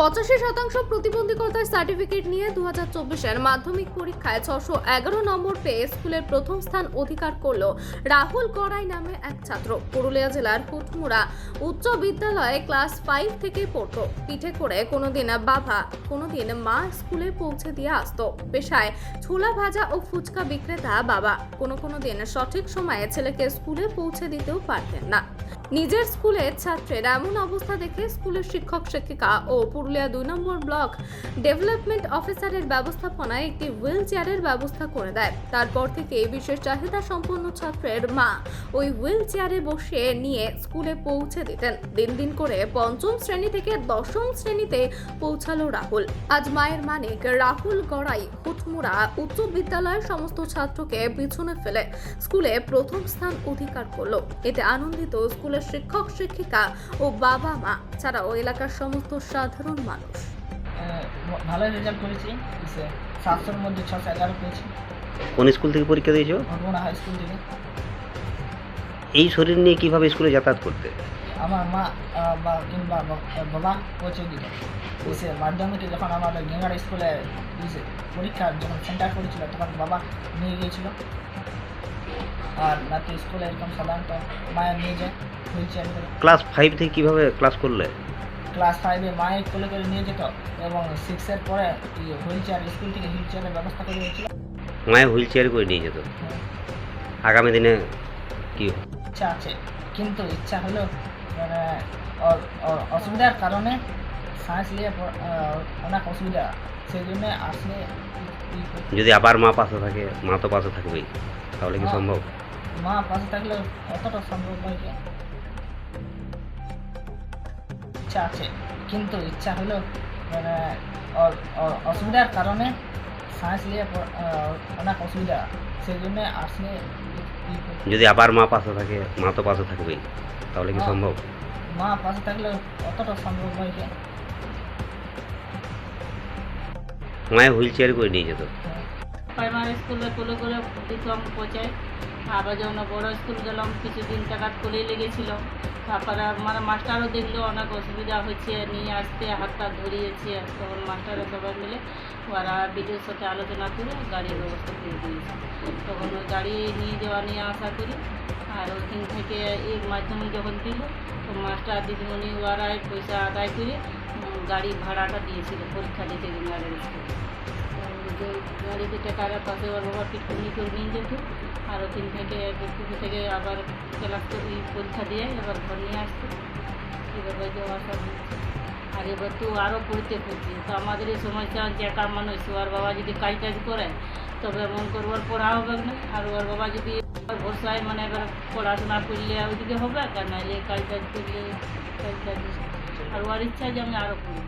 পঁচাশি শতাংশ প্রতিবন্ধকতার সার্টিফিকেট নিয়ে দু হাজার মাধ্যমিক পরীক্ষায় ছশো এগারো নম্বর পেয়ে স্কুলের প্রথম স্থান অধিকার করল রাহুল গড়াই নামে এক ছাত্র। পুরুলিয়া জেলার হুটমুড়া উচ্চ বিদ্যালয়ে ক্লাস ফাইভ থেকে পড়তো। পিঠে করে কোনোদিন বাবা, কোনোদিন মা স্কুলে পৌঁছে দিয়ে আসত। পেশায় ছোলা ভাজা ও ফুচকা বিক্রেতা বাবা। কোনো কোনো দিন সঠিক সময়ে ছেলেকে স্কুলে পৌঁছে দিতেও পারতেন না। নিজের স্কুলের ছাত্রের এমন অবস্থা দেখে স্কুলের শিক্ষক, শিক্ষিকা ও পুরুলিয়া দুই নম্বর ব্লক ডেভেলপমেন্ট অফিসারের ব্যবস্থাপনায় একটি হুইল চেয়ারের ব্যবস্থা করে দেয়। তারপর থেকে বিশেষ চাহিদা সম্পন্ন ছাত্রের মা ওই হুইল চেয়ারে বসে নিয়ে স্কুলে পৌঁছে দিতেন। দিন দিন করে পঞ্চম শ্রেণি থেকে দশম শ্রেণীতে পৌঁছালো রাহুল। আজ মায়ের মানিক রাহুল গড়াই হুটমুড়া উচ্চ বিদ্যালয়ের সমস্ত ছাত্রকে পিছনে ফেলে স্কুলে প্রথম স্থান অধিকার করল। এতে আনন্দিত স্কুলের শিক্ষক শিক্ষিকা ও বাবা মা ছাড়াও এলাকার সমস্ত সাধারণ মানুষ। ভালোই রেজাল্ট করেছি সাতশোর মধ্যে ছশো এগারো পেয়েছি। কোন স্কুল থেকে পরীক্ষা দিয়েছ? হাই স্কুল থেকে। এই শরীর নিয়ে কীভাবে স্কুলে যাতায়াত করতে? আমার মা বা কিংবা বাবা পৌঁছে দিত ইসে মাধ্যমিকে যখন আমাদের গেঙ্গাড়া স্কুলে ইসে পরীক্ষা যখন সেন্টার করেছিল তখন বাবা নিয়ে গিয়েছিল। আর রাতে স্কুলে এরকম সাধারণত মায়ের নিয়ে যায় হুইল চেয়ার করে। ক্লাস ফাইভ থেকে কীভাবে ক্লাস করলে? ক্লাস ফাইভে মায়ের কোলে করে নিয়ে যেত এবং সিক্সের পরে হুইল চেয়ার স্কুল থেকে হুইল চেয়ারের ব্যবস্থা করে দিয়েছিল। মায়ের হুইল চেয়ার করে নিয়ে যেত? আগামী দিনে কি ইচ্ছা আছে কিন্তু ইচ্ছা হলেও মানে অসুবিধার কারণে সায়েন্স নিয়ে অনেক অসুবিধা। সেই জন্য আসলে যদি আবার মা পাশে থাকে মা তো পাশে থাকবেই তাহলে কি হ্যাঁ। সম্ভব? মা পাশে থাকলে অতটা সম্ভব নয় যে ইচ্ছা আছে কিন্তু ইচ্ছা হলেও মানে অসুবিধার কারণে সায়েন্স নিয়ে অনেক অসুবিধা সেই জন্য আসলে ই- ই যদি আবার মা পাশে থাকে মা তো পাশে থাকবেই তাহলে কি হ্যাঁ। সম্ভব? মা পাশে থাকলে অতটা সম্ভব নয় যে মায়ের হুইল চেয়ার করে নিয়ে যেত। প্রাইমারি স্কুলে কোলে করে দিতাম পৌঁছায় আবার যখন বড় স্কুল গেলাম, কিছুদিন টাকা কোলে লেগেছিল। তারপরে আমার মাস্টারও দেখল, অনেক অসুবিধা হচ্ছে নিয়ে আসতে হাতটা ধরিয়েছে তখন মাস্টাররা সবাই মিলে। ওরা বিডিওর সাথে আলোচনা করে গাড়ির ব্যবস্থা করে দিয়েছে। তখন ওই গাড়ি নিয়ে যাওয়া নিয়ে আসা করি। আর ওইখান থেকে এই মাধ্যমে যখন দিল, তো মাস্টার, দিদিমণি ওরাই পয়সা আদায় করে গাড়ি ভাড়াটা দিয়েছিল, পরীক্ষা দিতে স্কুলে যে গাড়িতে টাকার পাশে ওর বাবা পিটকুনি করে নিয়ে যেত, আর ওখান থেকে পিটকুনি থেকে আবার ক্লাস করে, পরীক্ষা দিয়ে এবার ঘর নিয়ে আসতো। এভাবে যাওয়া সব আর এবার তো আরও পড়তে পড়ছে তো আমাদের এই সমস্যা যে কার মানুষ ওর বাবা যদি কাজ টাজ করে, তবে মন করবার পড়া হবে না। আর ওর বাবা যদি ভরসায় মানে এবার পড়াশোনা করলে ওইদিকে হবে, আর নাহলে কাজ টাজ করলে কাজ টাজ আর ওর ইচ্ছা যে আমি আরও করি